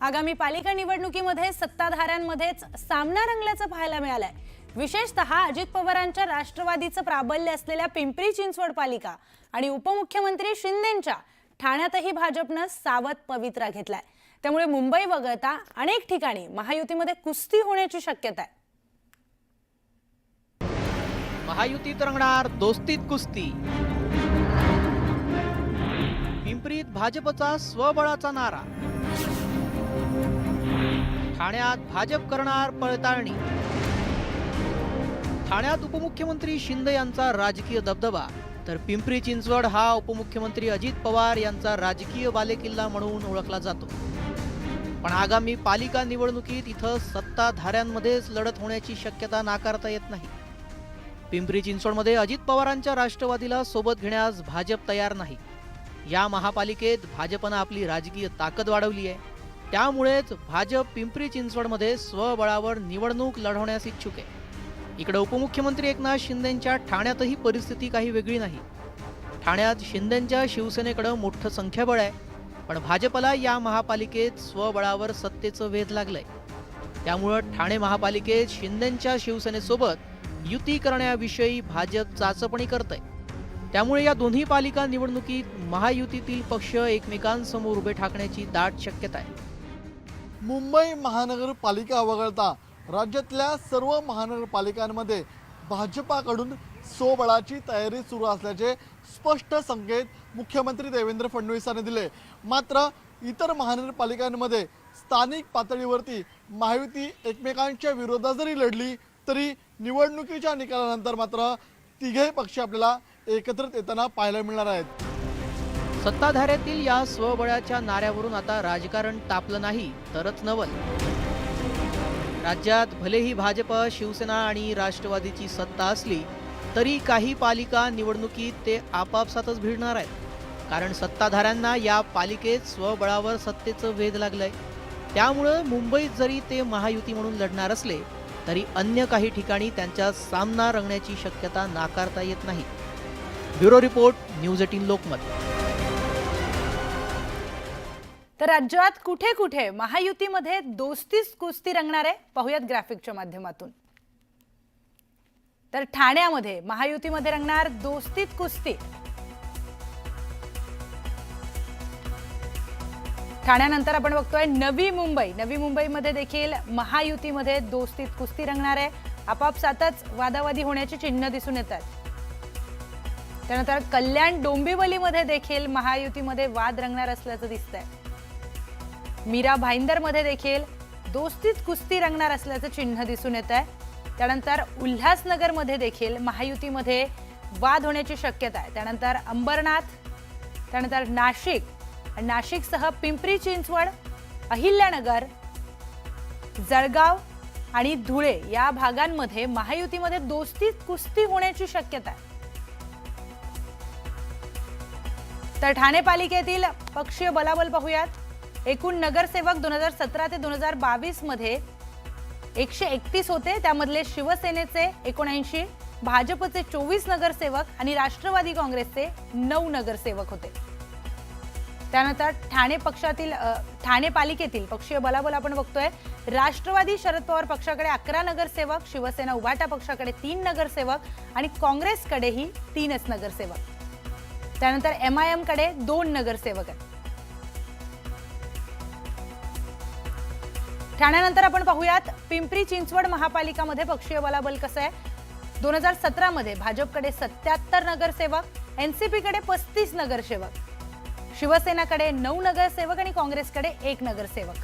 आगामी पालिका निवडणुकीमध्ये सत्ताधाऱ्यांमध्येच सामना रंगल्याचं पाहायला मिळालंय. विशेषतः अजित पवारांच्या राष्ट्रवादीचं प्राबल्य असलेल्या पिंपरी चिंचवड पालिका आणि उपमुख्यमंत्री शिंदेंच्या ठाण्यातही भाजपनं सावध पवित्रा घेतलाय. त्यामुळे मुंबई वगळता अनेक ठिकाणी महायुतीमध्ये कुस्ती होण्याची शक्यता आहे. महायुतीत रंगणार दोस्तीत कुस्ती. पिंपरीत भाजपचा स्वबळाचा नारा. ठाण्यात भाजप करणार पळताळणी. ठाण्यात उपमुख्यमंत्री शिंदे यांचा राजकीय दबदबा. तर पिंपरी चिंचवड हा उपमुख्यमंत्री अजित पवार यांचा राजकीय बालेकिल्ला म्हणून ओळखला जातो. पण आगामी पालिका निवडणुकीत इथं सत्ताधाऱ्यांमध्येच लढत होण्याची शक्यता नाकारता येत नाही. पिंपरी चिंचवडमध्ये अजित पवारांच्या राष्ट्रवादीला सोबत घेण्यास भाजप तयार नाही. या महापालिकेत भाजपनं आपली राजकीय ताकद वाढवली आहे. त्यामुळेच भाजप पिंपरी चिंचवडमध्ये स्वबळावर निवडणूक लढवण्यास इच्छुक आहे. इकडे उपमुख्यमंत्री एकनाथ शिंदेंच्या ठाण्यातही परिस्थिती काही वेगळी नाही. ठाण्यात शिंदेंच्या शिवसेनेकडं मोठं संख्याबळ आहे पण भाजपला या महापालिकेत स्वबळावर सत्तेचं वेध लागलंय. त्यामुळं ठाणे महापालिकेत शिंदेंच्या शिवसेनेसोबत युती करण्याविषयी भाजप चाचपणी करत आहे त्यामुळे या दोन्ही पालिका निवडणुकीत महायुतीतील पक्ष एकमेकांसमोर उभे ठाकण्याची दाट शक्यता आहे. मुंबई महानगरपालिका वगळता राज्यातल्या सर्व महानगरपालिकांमध्ये भाजपाकडून सोबळाची तयारी सुरू असल्याचे स्पष्ट संकेत मुख्यमंत्री देवेंद्र फडणवीसांनी दिले. मात्र इतर महानगरपालिकांमध्ये स्थानिक पातळीवरती महायुती एकमेकांच्या विरोधात जरी लढली तरी निवडणुकीच्या निकालानंतर मात्र तिघे पक्ष आपल्याला एकत्रित येताना पाहायला मिळणार आहेत. सत्ताधाऱ्यातील या स्वबळाच्या नाऱ्यावरून आता राजकारण तापलं नाही तरच नवल. राज्यात भलेही भाजप शिवसेना आणि राष्ट्रवादीची सत्ता असली तरी काही पालिका निवडणुकीत ते आपापसातच भिडणार आहेत. कारण सत्ताधाऱ्यांना या पालिकेत स्वबळावर सत्तेचं वेध लागलंय. त्यामुळं मुंबईत जरी ते महायुती म्हणून लढणार असले तरी अन्य काही ठिकाणी त्यांचा सामना रंगण्याची शक्यता नाकारता येत नाही. Bureau report news eighteen Lokmat. तर राज्यात कुठे कुठे महायुतीमध्ये दोस्तीच कुस्ती रंगणार आहे? पाहुयात ग्राफिकच्या माध्यमातून. तर ठाण्यामध्ये महायुतीमध्ये रंगणार दोस्तीत कुस्ती. ठाण्यानंतर आपण बघतोय नवी मुंबई. नवी मुंबईमध्ये देखील महायुतीमध्ये दोस्तीत कुस्ती रंगणार आहे. आपापसातच वादावादी होण्याची चिन्ह दिसून येतात त्यानंतर कल्याण डोंबिवलीमध्ये देखील महायुतीमध्ये वाद रंगणार असल्याचं दिसतंय. मीरा भाईंदरमध्ये देखील दोस्तीत कुस्ती रंगणार असल्याचं चिन्ह दिसून येत आहे. त्यानंतर उल्हासनगरमध्ये देखील महायुतीमध्ये वाद होण्याची शक्यता आहे. त्यानंतर अंबरनाथ त्यानंतर नाशिक आणि नाशिकसह पिंपरी चिंचवड अहिल्यानगर जळगाव आणि धुळे या भागांमध्ये महायुतीमध्ये दोस्तीत कुस्ती होण्याची शक्यता आहे. तर ठाणे पालिकेतील पक्षीय बलाबल पाहूयात. एकूण नगरसेवक दोन हजार सतरा ते दोन हजार बावीसमध्ये एकशे एकतीस होते. त्यामधले शिवसेनेचे एकोणऐंशी भाजपचे चोवीस नगरसेवक आणि राष्ट्रवादी काँग्रेसचे नऊ नगरसेवक होते. त्यानंतर ठाणे पक्षातील ठाणे पालिकेतील पक्षीय बलाबल आपण बघतोय. राष्ट्रवादी शरद पवार पक्षाकडे अकरा नगरसेवक शिवसेना उभाटा पक्षाकडे तीन नगरसेवक आणि काँग्रेसकडेही तीनच नगरसेवक. त्यानंतर एम आय एमकडे दोन नगरसेवक आहेत. ठाण्यानंतर आपण पाहूयात पिंपरी चिंचवड महापालिकामध्ये पक्षीय बलाबल कसं आहे? दोन हजार सतरामध्ये भाजपकडे सत्याहत्तर नगरसेवक एनसीपीकडे पस्तीस नगरसेवक शिवसेनाकडे नऊ नगरसेवक आणि काँग्रेसकडे एक नगरसेवक.